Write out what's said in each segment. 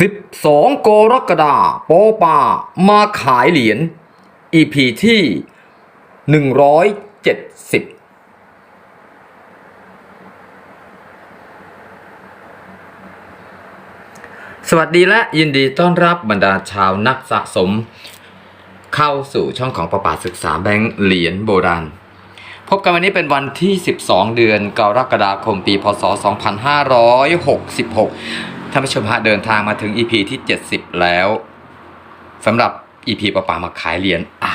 12 กรกฎาโปปา มาขายเหรียญ EP ที่ 170สวัสดีและยินดีต้อนรับบรรดาชาวนักสะสม เข้าสู่ช่องของประปาศึกษาแบงค์เหรียญโบราณ พบกันวันนี้เป็นวันที่ 12 เดือนกรกฎาคมปี พศ 2566 ท่านผู้ชมฮะเดินทางมาถึง EP ที่ 70 แล้วสำหรับ EP ประปามาขายเหรียญอะ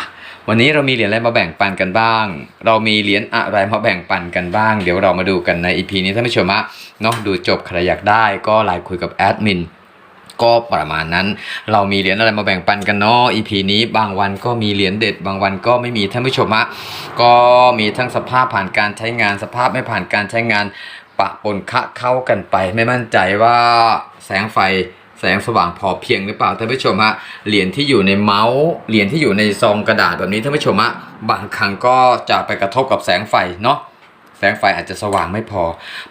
วันนี้เรามีเหรียญอะไรมาแบ่งปันกันบ้าง เรามีเหรียญอะไรมาแบ่งปันกันบ้าง เดี๋ยวเรามาดูกันใน EP นี้ท่านผู้ชมฮะเนาะดูจบใครอยากได้ก็ไลน์คุยกับแอดมินก็ประมาณนั้น เรามีเหรียญอะไรมาแบ่งปันกันเนาะ EP นี้บางวันก็มีเหรียญเด็ด บางวันก็ไม่มีท่านผู้ชมฮะก็มีทั้งสภาพผ่านการใช้งานสภาพไม่ผ่านการใช้งาน ปะปนคะเข้ากันไป ไม่มั่นใจว่าแสงไฟแสงสว่างพอเพียงหรือเปล่าท่านผู้ชมฮะเหรียญที่อยู่ในเมาส์เหรียญที่อยู่ในซองกระดาษแบบนี้ท่านผู้ชมฮะบางครั้งก็จะไปกระทบกับแสงไฟเนาะแสงไฟอาจจะสว่างไม่พอ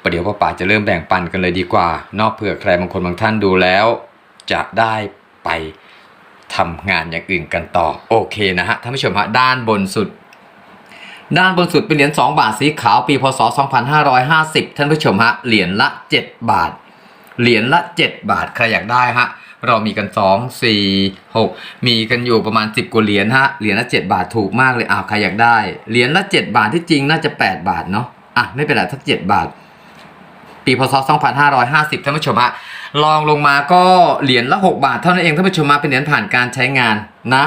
ประเดี๋ยวป้าป๋าจะเริ่มแบ่งปันกันเลยดีกว่า นอกเผื่อใครบางคนบางท่านดูแล้ว จะได้ไปทำงานอย่างอื่นกันต่อโอเคนะฮะท่านผู้ชมฮะด้านบนสุด ด้านบนสุดเป็นเหรียญ2บาทสีขาวปีพศ 2550 ท่านผู้ชมฮะเหรียญละ 7 บาท เหรียญละ 7 บาทใครอยากได้ฮะเรามีกัน 2 4 6 มีกันอยู่ประมาณ 10กว่าเหรียญฮะเหรียญละ 7 บาทถูกมากเลยอ้าวใครอยากได้เหรียญละ 7 บาทที่จริงน่าจะ 8 บาทเนาะอะไม่เป็นไรทัก7บาท ปีพศ 2550 ท่านผู้ชมฮะลองลงมาก็เหรียญละ 6 บาทเท่านั้นเองท่านผู้ชมฮะเป็นเหรียญผ่านการใช้งานนะ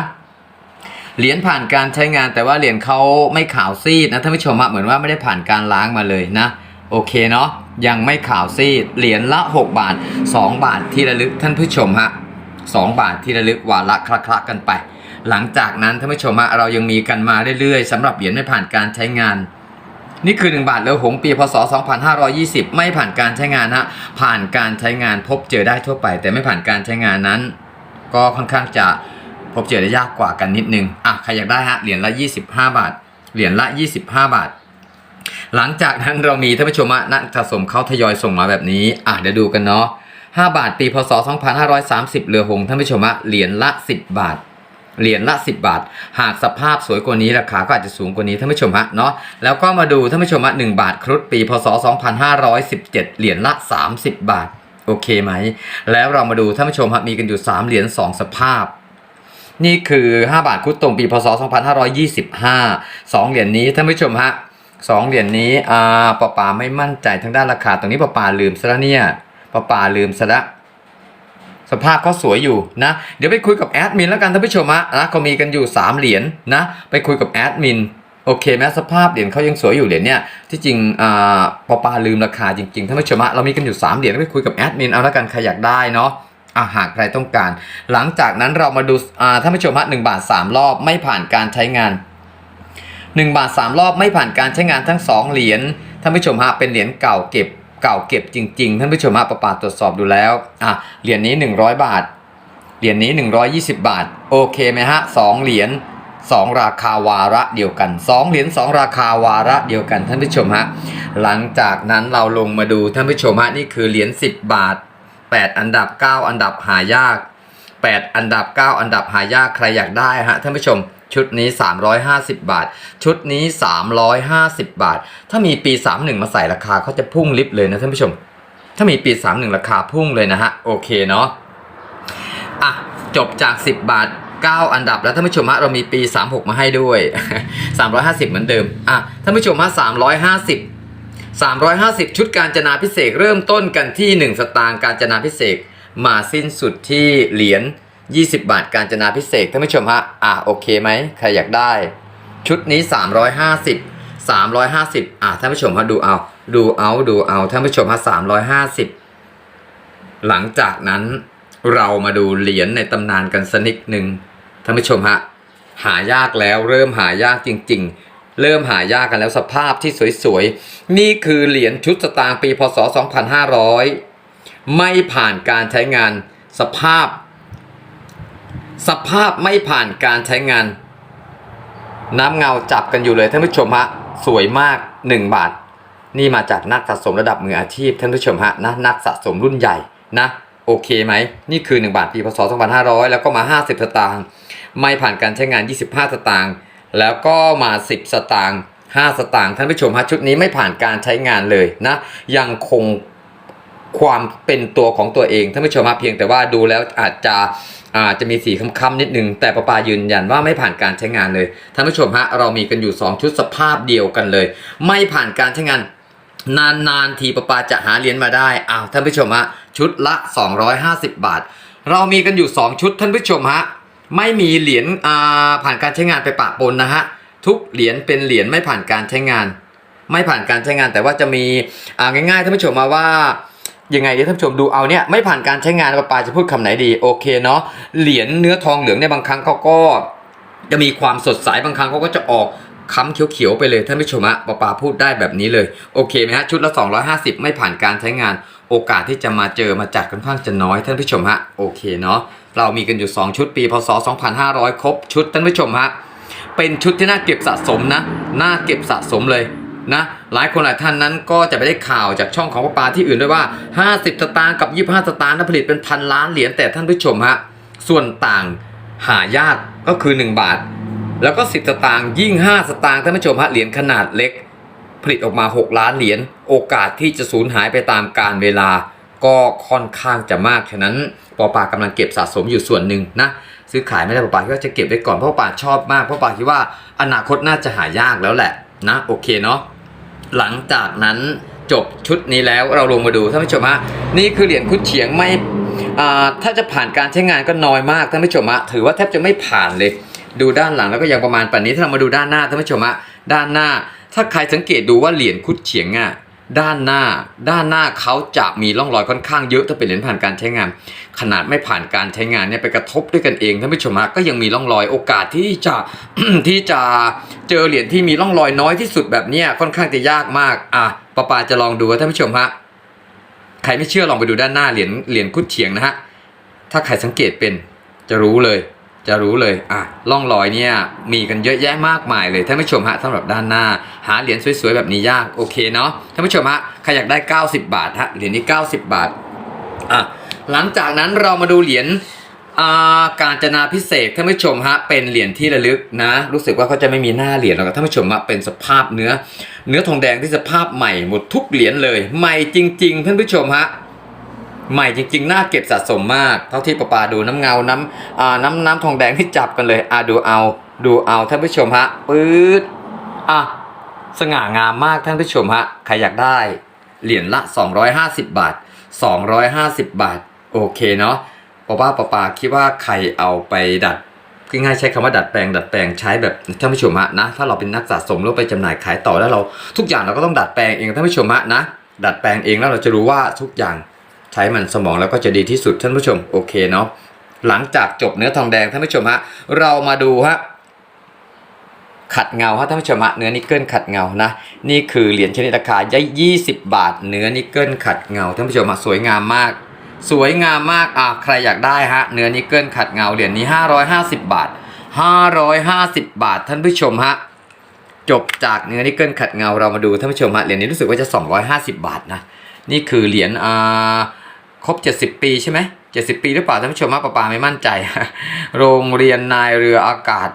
เหรียญผ่านการใช้งานแต่ว่าเหรียญเขาไม่ขาวซีดนะท่านผู้ชมฮะเหมือนว่าไม่ได้ผ่านการล้างมาเลยนะโอเคเนาะยังไม่ขาวซีดเหรียญละ 6 บาท 2 บาทที่ระลึกท่านผู้ชมฮะ2บาทที่ระลึกวาระคละๆกันไป หลังจากนั้นท่านผู้ชมฮะเรายังมีกันมาเรื่อยๆสำหรับเหรียญไม่ผ่านการใช้งาน นี่คือ 1 บาทเลอหงปีพศ 2520 ไม่ผ่านการใช้งานฮะผ่านการใช้งานพบเจอได้ทั่วไป แต่ไม่ผ่านการใช้งานนั้น ก็ค่อนข้างจะ พบเจอได้ยากกว่ากันนิดนึงอะใครอยากได้ฮะเหรียญละ 25 บาท เหรียญละ 25 บาท หลังจากนั้นเรามีท่านผู้ชมนักสะสมเขาทยอยส่งมาแบบนี้อะเดี๋ยวดูกันเนาะ5บาทปีพศ 2530 เรือหงท่านผู้ชมอะเหรียญละ 10 บาทเหรียญละ 10 บาท หากสภาพสวยกว่านี้ราคาก็อาจจะสูงกว่านี้ท่านผู้ชมฮะเนาะแล้วก็มาดูท่านผู้ชมฮะ1บาทครุฑปีพศ 2517 เหรียญละ 30 บาท โอเคไหม แล้วเรามาดูท่านผู้ชมฮะมีกันอยู่ 3 เหรียญ2สภาพ นี่คือ 5 บาทครุฑตรงปีพศ 2525 2 เหรียญนี้ท่านผู้ชมฮะสองเหรียญนี้อ่าปะป่าไม่มั่นใจทางด้านราคา ตรงนี้ปะป่าลืมซะแล้วเนี่ยปะป่าลืมซะแล้วสภาพเขาสวยอยู่นะ เดี๋ยวไปคุยกับแอดมินแล้วกันท่านผู้ชมฮะนะเขามีกันอยู่ 3 เหรียญนะไปคุยกับแอดมินโอเคไหมสภาพเหรียญเขายังสวยอยู่เหรียญเนี่ยที่จริงอ่าปอปาลืมราคาจริงๆท่านผู้ชมฮะเรามีกันอยู่ 3 เหรียญไปคุยกับแอดมินเอาแล้วกันใครอยากได้เนาะ อะหากใครต้องการ หลังจากนั้นเรามาดูอ่าท่านผู้ชมฮะหนึ่งบาท 3 รอบไม่ผ่านการใช้งาน 1 บาท 3 รอบไม่ผ่านการใช้งานทั้ง 2 เหรียญท่านผู้ชมฮะเป็นเหรียญเก่าเก็บเก่าเก็บจริงๆท่านผู้ชมฮะประปาตรวจสอบดูแล้วอะเหรียญนี้ 100 บาท เหรียญนี้ 120 บาท โอเคไหมฮะสองเหรียญ2ราคาวาระเดียวกัน2เหรียญ2ราคาวาระเดียวกันท่านผู้ชมฮะหลังจากนั้นเราลงมาดูท่านผู้ชมฮะนี่คือเหรียญ10 บาท 8 อันดับ 9 อันดับหายาก 8 อันดับ 9 อันดับหายากใครอยากได้ฮะท่านผู้ชมชุดนี้ 350 บาท ชุดนี้ 350 บาท ถ้ามีปี 31 มาใส่ราคาเขาจะพุ่งลิฟต์เลยนะท่านผู้ชม ถ้ามีปี 31 ราคาพุ่งเลยนะฮะ โอเคเนาะอะ จบจาก 10 บาท 9 อันดับแล้วท่านผู้ชมฮะเรามีปี 36 มาให้ด้วย 350 เหมือนเดิม อะท่านผู้ชมฮะ350 350 ชุดการจนาพิเศษเริ่มต้นกันที่ 1 สตางค์การจนาพิเศษมาสิ้นสุดที่เหรียญ20 บาทการจนาพิเศษท่านผู้ชมฮะอะโอเคไหมใครอยากได้ ชุดนี้ 350 350อะท่านผู้ชมฮะดูเอา ดูเอาดูเอาท่านผู้ชมฮะ350 หลังจากนั้นเรามาดูเหรียญในตำนานกันสักนิดหนึ่งท่านผู้ชมฮะหายากแล้วเริ่มหายากจริง ๆ เริ่มหายากกันแล้วสภาพที่สวยๆ นี่คือเหรียญชุดสตางค์ปีพศ 2500 ไม่ผ่านการใช้งานสภาพ สภาพไม่ผ่านการใช้งาน น้ำเงาจับกันอยู่เลยท่านผู้ชมฮะสวยมาก 1 บาท นี่มาจากนักสะสมระดับมืออาชีพท่านผู้ชมฮะนะนักสะสมรุ่นใหญ่นะโอเคไหม นี่คือ 1 บาทปีพศ 2500 แล้วก็มา 50 สตางค์ไม่ผ่านการใช้งาน 25 สตางค์ แล้วก็มา 10 สตางค์5สตางค์ท่านผู้ชมฮะชุดนี้ไม่ผ่านการใช้งานเลยนะ ยังคงความเป็นตัวของตัวเองท่านผู้ชมฮะเพียงแต่ว่าดูแล้วอาจจะอาจจะมีสีค้ำๆนิดนึง แต่ประปายืนยันว่าไม่ผ่านการใช้งานเลยท่านผู้ชมฮะเรามีกันอยู่ 2 ชุดสภาพเดียวกันเลย ไม่ผ่านการใช้งานนานๆทีประปาจะหาเหรียญมาได้อ้าวท่านผู้ชมฮะชุดละ 250 บาท เรามีกันอยู่ 2 ชุดท่านผู้ชมฮะ ไม่มีเหรียญอ่าผ่านการใช้งานไปปะปนนะฮะทุกเหรียญเป็นเหรียญไม่ผ่านการใช้งาน ไม่ผ่านการใช้งาน แต่ว่าจะมีอ่าง่ายๆท่านผู้ชมมาว่ายังไงเดี๋ยวท่านผู้ชมดูเอาเนี่ยไม่ผ่านการใช้งานประปาจะพูดคำไหนดีโอเคเนาะเหรียญเนื้อทองเหลืองในยบางครั้งเขาก็จะมีความสดใสบางครั้งเขาก็จะออกค้ำเขียวๆไปเลยท่านผู้ชมฮะปาปาพูดได้แบบนี้เลยโอเคไหมฮะชุดละ 250 ไม่ผ่านการใช้งาน โอกาสที่จะมาเจอมาจัดค่อนข้างจะน้อยท่านผู้ชมฮะโอเคเนาะเรามีกันอยู่ 2 ชุดปีพศ 2500 ครบชุดท่านผู้ชมฮะเป็นชุดที่น่าเก็บสะสมนะน่าเก็บสะสมเลยนะหลายคนหลายท่านนั้นก็จะไปได้ข่าวจากช่องของปาปาที่อื่นด้วยว่า 50 สตางค์กับ 25 สตางค์นะผลิตเป็นพันล้านเหรียญแต่ท่านผู้ชมฮะส่วนต่างหายากก็คือ 1 บาท แล้วก็ 10 สตางค์ยิ่ง 5 สตางค์ท่านผู้ชมฮะเหรียญขนาดเล็ก ผลิตออกมา 6 ล้านเหรียญโอกาสที่จะสูญหายไปตามกาลเวลา ก็ค่อนข้างจะมาก ฉะนั้นปอปากำลังเก็บสะสมอยู่ส่วนหนึ่งนะซื้อขายไม่ได้ปอปาคิดว่าจะเก็บไว้ก่อนเพราะปอปาชอบมากเพราะปอปาคิดว่าอนาคตน่าจะหายากแล้วแหละนะโอเคเนาะหลังจากนั้นจบชุดนี้แล้วเราลงมาดูท่านผู้ชมฮะนี่คือเหรียญคุดเฉียงไม่อ่าถ้าจะผ่านการใช้งานก็น้อยมากท่านผู้ชมฮะถือว่าแทบจะไม่ผ่านเลย ดูด้านหลังแล้วก็ยังประมาณป่านนี้ถ้าเรามาดูด้านหน้าท่านผู้ชมฮะด้านหน้า ถ้าใครสังเกตดูว่าเหรียญคุดเฉียงอะด้านหน้า ด้านหน้าเขาจะมีร่องรอยค่อนข้างเยอะถ้าเป็นเหรียญผ่านการใช้งาน ขนาดไม่ผ่านการใช้งานเนี่ยไปกระทบด้วยกันเองท่านผู้ชมฮะก็ยังมีร่องรอยโอกาสที่จะที่จะเจอเหรียญที่มีร่องรอยน้อยที่สุดแบบเนี้ยค่อนข้างจะยากมากอะปาปาจะลองดูท่านผู้ชมฮะใครไม่เชื่อลองไปดูด้านหน้าเหรียญเหรียญคุดเฉียงนะฮะถ้าใครสังเกตเป็นจะรู้เลย จะรู้เลยอะร่องรอยเนี่ยมีกันเยอะแยะมากมายเลยท่านผู้ชมฮะสำหรับด้านหน้า หาเหรียญสวยๆแบบนี้ยากโอเคเนาะท่านผู้ชมฮะใครอยากได้ 90 บาทฮะเหรียญนี้ 90 บาทอะหลังจากนั้นเรามาดูเหรียญอ่าการจนาพิเศษท่านผู้ชมฮะเป็นเหรียญที่ระลึกนะ รู้สึกว่าเขาจะไม่มีหน้าเหรียญหรอกท่านผู้ชมฮะเป็นสภาพเนื้อ เนื้อทองแดงที่สภาพใหม่หมดทุกเหรียญเลย ใหม่จริง ๆ ท่านผู้ชมฮะ ใหม่จริงๆ น่าเก็บสะสมมาก เท่าที่ประปาดูน้ำเงา น้ำอ่าน้ำน้ำทองแดงที่จับกันเลย อ่าดูเอา ดูเอาท่านผู้ชมฮะปื๊ดอะสง่างามมากท่านผู้ชมฮะ ใครอยากได้ เหรียญละ 250 บาท 250 บาท โอเคเนาะเพราะว่าประปาคิดว่าใครเอาไปดัดง่ายๆใช้คำว่าดัดแปลงดัดแปลงใช้แบบท่านผู้ชมฮะนะถ้าเราเป็นนักสะสมแล้วไปจำหน่ายขายต่อแล้วเราทุกอย่างเราก็ต้องดัดแปลงเองท่านผู้ชมฮะนะดัดแปลงเองแล้วเราจะรู้ว่าทุกอย่าง ช้มันสมองแล้วก็จะดีที่สุดท่านผู้ชมโอเคเนาะหลังจากจบเนื้อทองแดงท่านผู้ชมฮะเรามาดูฮะขัดเงาฮะท่านผู้ชมฮะเนื้อนิกเกิลขัดเงานะนี่คือเหรียญชนิดราคายี่สิบบาท เนื้อนิกเกิลขัดเงาท่านผู้ชมฮะสวยงามมาก สวยงามมากอะใครอยากได้ฮะเนื้อนิกเกิลขัดเงาเหรียญนี้ 550 บาท 550 บาทท่านผู้ชมฮะจบจากเนื้อนิกเกิลขัดเงาเรามาดูท่านผู้ชมฮะเหรียญนี้รู้สึกว่าจะ 250 บาทนะนี่คือเหรียญอ่า ครบ 70 ปีใช่ไหม70 ปีหรือเปล่าท่านผู้ชมมาปาปาไม่มั่นใจ โรงเรียนนายเรืออากาศ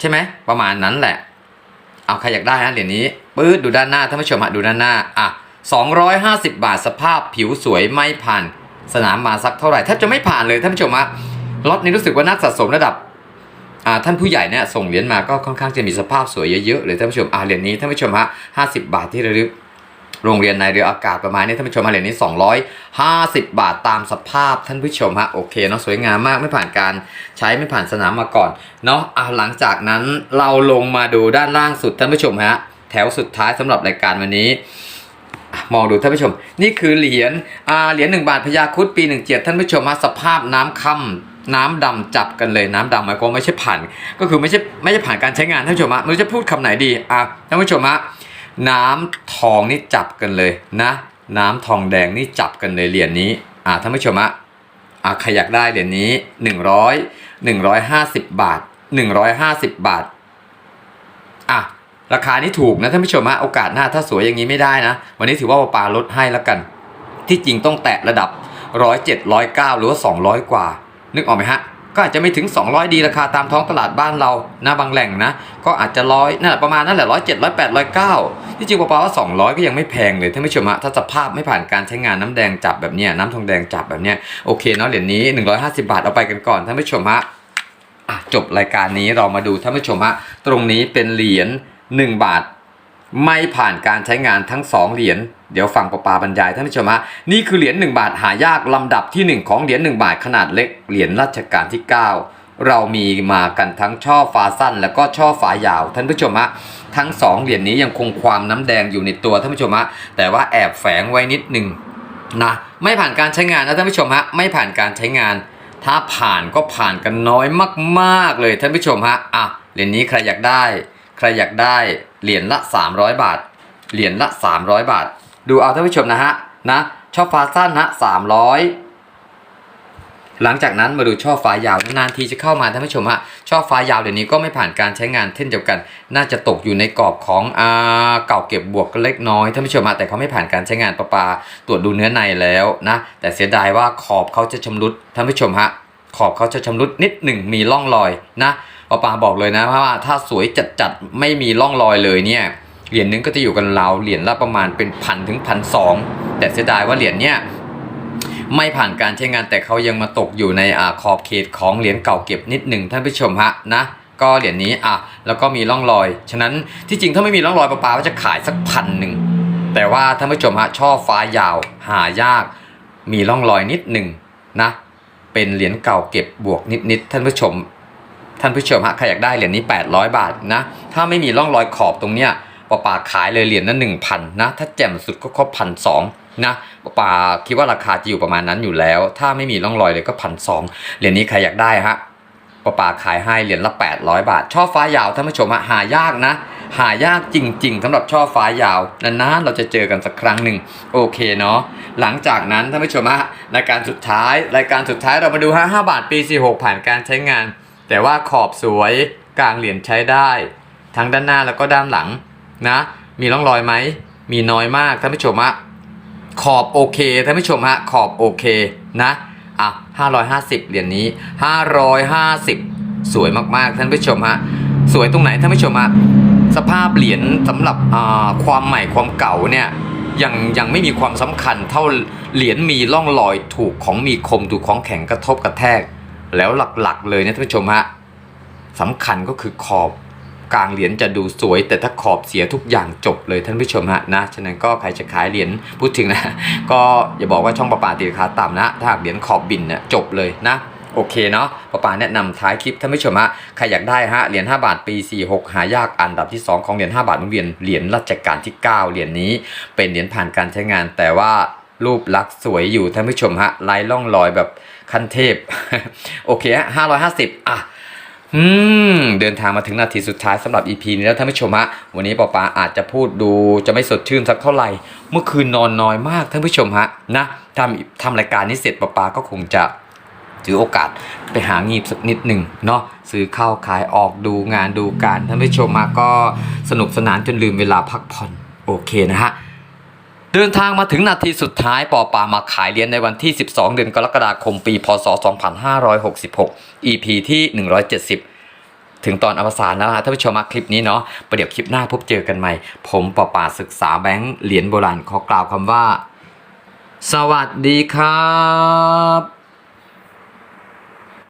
ใช่ไหมประมาณนั้นแหละ เอาใครอยากได้ฮะเหรียญนี้ปื๊ดดูด้านหน้าท่านผู้ชมฮะดูด้านหน้าอะ250 บาทสภาพผิวสวยไม่ผ่าน สนามมาสักเท่าไหร่แทบจะไม่ผ่านเลยท่านผู้ชมฮะล็อตนี้รู้สึกว่านักสะสมระดับอ่าท่านผู้ใหญ่เนี่ยส่งเหรียญมาก็ค่อนข้างจะมีสภาพสวยเยอะๆเลยท่านผู้ชมอ่าเหรียญนี้ท่านผู้ชมฮะ50บาทที่ระลึก โรงเรียนในเรืออากาศประมาณนี้ท่านผู้ชมมาเหรียญนี้ 250 บาทตามสภาพท่านผู้ชมฮะโอเคเนาะสวยงามมากไม่ผ่านการใช้ไม่ผ่านสนามมาก่อนเนาะอะหลังจากนั้นเราลงมาดูด้านล่างสุดท่านผู้ชมฮะแถวสุดท้ายสำหรับรายการวันนี้มองดูท่านผู้ชม นี่คือเหรียญเหรียญหนึ่งบาทพญาคุดปีหนึ่งเจ็ดท่านผู้ชมฮะสภาพน้ำค่ำน้ำดำจับกันเลยน้ำดำหมายความไม่ใช่ผ่าน ก็คือไม่ใช่ไม่ใช่ผ่านการใช้งานท่านผู้ชมฮะไม่รู้จะพูดคำไหนดีอะท่านผู้ชมฮะน้ำ ทองนี่จับกันเลยนะ น้ำทองแดงนี่จับกันเลยเหรียญนี้อ่าท่านผู้ชมอะอ่าใครอยากได้เหรียญนี้หนึ่งร้อยหนึ่งร้อยห้าสิบบาทหนึ่งร้อยห้าสิบบาทอะราคานี้ถูกนะท่านผู้ชมฮะโอกาสหน้าถ้าสวยอย่างนี้ไม่ได้นะ วันนี้ถือว่าปาลดให้แล้วกัน ที่จริงต้องแตะระดับร้อยเจ็ดร้อยเก้าหรือว่าสองร้อยกว่า นึกออกไหมฮะ ก็อาจจะไม่ถึง 200 ดีราคาตามท้องตลาดบ้านเรานะบางแหล่งนะ ก็อาจจะร้อยนั่นแหละประมาณนั่นแหละร้อยเจ็ดร้อยแปดร้อยเก้า ที่จริงปาว่า200ก็ยังไม่แพงเลยท่านผู้ชมฮะถ้าสภาพไม่ผ่านการใช้งานน้ำแดงจับแบบเนี้ยน้ำทองแดงจับแบบเนี้ยโอเคเนาะเหรียญนี้ 150 บาทเอาไปกันก่อนท่านผู้ชมฮะจบรายการนี้เรามาดูท่านผู้ชมฮะตรงนี้เป็นเหรียญ1บาท ไม่ผ่านการใช้งานทั้ง 2 เหรียญเดี๋ยวฟังปอปาบรรยายท่านผู้ชมฮะนี่คือเหรียญ1บาทหายากลำดับที่ 1 ของเหรียญ1บาทขนาดเล็กเหรียญรัชกาลที่ 9 เรามีมากันทั้งช่อฟ้าสั้น แล้วก็ช่อฟ้ายาว ท่านผู้ชมฮะทั้ง 2 เหรียญนี้ยังคงความน้ำแดงอยู่ในตัวท่านผู้ชมฮะแต่ว่าแอบแฝงไว้นิดหนึ่งนะไม่ผ่านการใช้งานนะท่านผู้ชมฮะไม่ผ่านการใช้งาน ถ้าผ่านก็ผ่านกันน้อยมากๆเลยท่านผู้ชมฮะอะเหรียญนี้ใครอยากได้ ใครอยากได้เหรียญละ 300 บาท เหรียญละ 300 บาท ดูเอาท่านผู้ชมนะฮะนะช่อฟ้าสั้นนะ300 หลังจากนั้นมาดูช่อฟ้ายาวนานทีจะเข้ามาท่านผู้ชมฮะช่อฟ้ายาวเดี๋ยวนี้ก็ไม่ผ่านการใช้งานเช่นเดียวกัน น่าจะตกอยู่ในกรอบของอ่าเก่าเก็บบวกเล็กน้อยท่านผู้ชมฮะแต่เขาไม่ผ่านการใช้งานประปาตรวจดูเนื้อในแล้วนะแต่เสียดายว่าขอบเขาจะชำรุดท่านผู้ชมฮะขอบเขาจะชำรุดนิดหนึ่งมีร่องรอยนะปาปาบอกเลยนะว่าถ้าสวยจัดๆไม่มีร่องรอยเลยเนี่ยเหรียญนึงก็จะอยู่กันราวเหรียญละประมาณเป็นพันถึงพันสองแต่เสียดายว่าเหรียญเนี่ย ไม่ผ่านการใช้งานแต่เขายังมาตกอยู่ในอ่าขอบเขตของเหรียญเก่าเก็บนิดหนึ่งท่านผู้ชมฮะนะก็เหรียญนี้อะแล้วก็มีร่องรอย ฉะนั้นที่จริงถ้าไม่มีร่องรอยปาปาก็จะขายสักพันหนึ่งแต่ว่าท่านผู้ชมฮะช่อฟ้ายาว หายาก มีร่องรอยนิดหนึ่งนะเป็นเหรียญเก่าเก็บบวกนิดๆท่านผู้ชม ท่านผู้ชมฮะใครอยากได้เหรียญนี้ 800 บาทนะถ้าไม่มีร่องรอยขอบตรงเนี้ยปาปาขายเลยเหรียญนั้น1,000นะถ้าแจ่มสุดก็ครบพันสอง นะปาปาคิดว่าราคาจะอยู่ประมาณนั้นอยู่แล้ว ถ้าไม่มีร่องรอยเลยก็พันสองเหรียญนี้ใครอยากได้ฮะปาปาขายให้เหรียญละ 800 บาท ช่อฟ้ายาวท่านผู้ชมะหายากนะ หายากจริง ๆสำหรับช่อฟ้ายาวนานๆเราจะเจอกันสักครั้งหนึ่งโอเคเนาะหลังจากนั้นท่านผู้ชมฮะรายการสุดท้ายรายการสุดท้ายเรามาดูฮะ5บาทปี 46 ผ่านการใช้งาน แต่ว่าขอบสวยกลางเหรียญใช้ได้ ทั้งด้านหน้าแล้วก็ด้านหลังนะ มีร่องรอยไหมมีน้อยมากท่านผู้ชมฮะ ขอบโอเคท่านผู้ชมฮะขอบโอเคนะอะ550 เหรียญนี้ 550 สวยมากๆท่านผู้ชมฮะสวยตรงไหนท่านผู้ชมฮะสภาพเหรียญสำหรับอ่าความใหม่ความเก่าเนี่ยยังยังไม่มีความสำคัญเท่าเหรียญมีร่องรอยถูกของมีคมถูกของแข็งกระทบกระแทก แล้วหลักๆเลยนะท่านผู้ชมฮะสำคัญก็คือขอบ กลางเหรียญจะดูสวย แต่ถ้าขอบเสียทุกอย่างจบเลยท่านผู้ชมฮะนะฉะนั้นก็ใครจะขายเหรียญพูดถึงนะ ก็อย่าบอกว่าช่องประปาตีราคาต่ำนะ ถ้าหากเหรียญขอบบินเนี่ยจบเลยนะโอเคเนาะประปาแนะนำท้ายคลิปท่านผู้ชมฮะ ใครอยากได้ฮะ เหรียญ5บาทปี 46 หายากอันดับที่ 2 ของเหรียญ5บาทโรงเรียนเหรียญรัชกาลที่ 9 เหรียญนี้เป็นเหรียญผ่านการใช้งาน แต่ว่ารูปลักษณ์สวยอยู่ท่านผู้ชมฮะลายล่องรอยแบบขั้นเทพ โอเคฮะ550 อะ อืมเดินทางมาถึงนาทีสุดท้ายสำหรับ EP นี้แล้วท่านผู้ชมฮะวันนี้ปอปาอาจจะพูดดูจะไม่สดชื่นสักเท่าไหร่ เมื่อคืนนอนน้อยมากท่านผู้ชมฮะนะทำทำรายการนี้เสร็จปอปาก็คงจะถือโอกาสไปหางีบสักนิดหนึ่งเนาะซื้อข้าวขายออกดูงานดูการท่านผู้ชมมาก็สนุกสนานจนลืมเวลาพักผ่อนโอเคนะฮะ เดินทางมาถึงนาทีสุดท้ายปอปามาขายเหรียญในวันที่ 12 เดือนกรกฎาคมปี พศ 2566 EP ที่ 170 ถึงตอนอวสานแล้วนะท่านผู้ชมมาคลิปนี้เนาะประเดี๋ยวคลิปหน้าพบเจอกันใหม่ ผมปอปาศึกษาแบงค์เหรียญโบราณขอกล่าวคำว่า สวัสดีครับ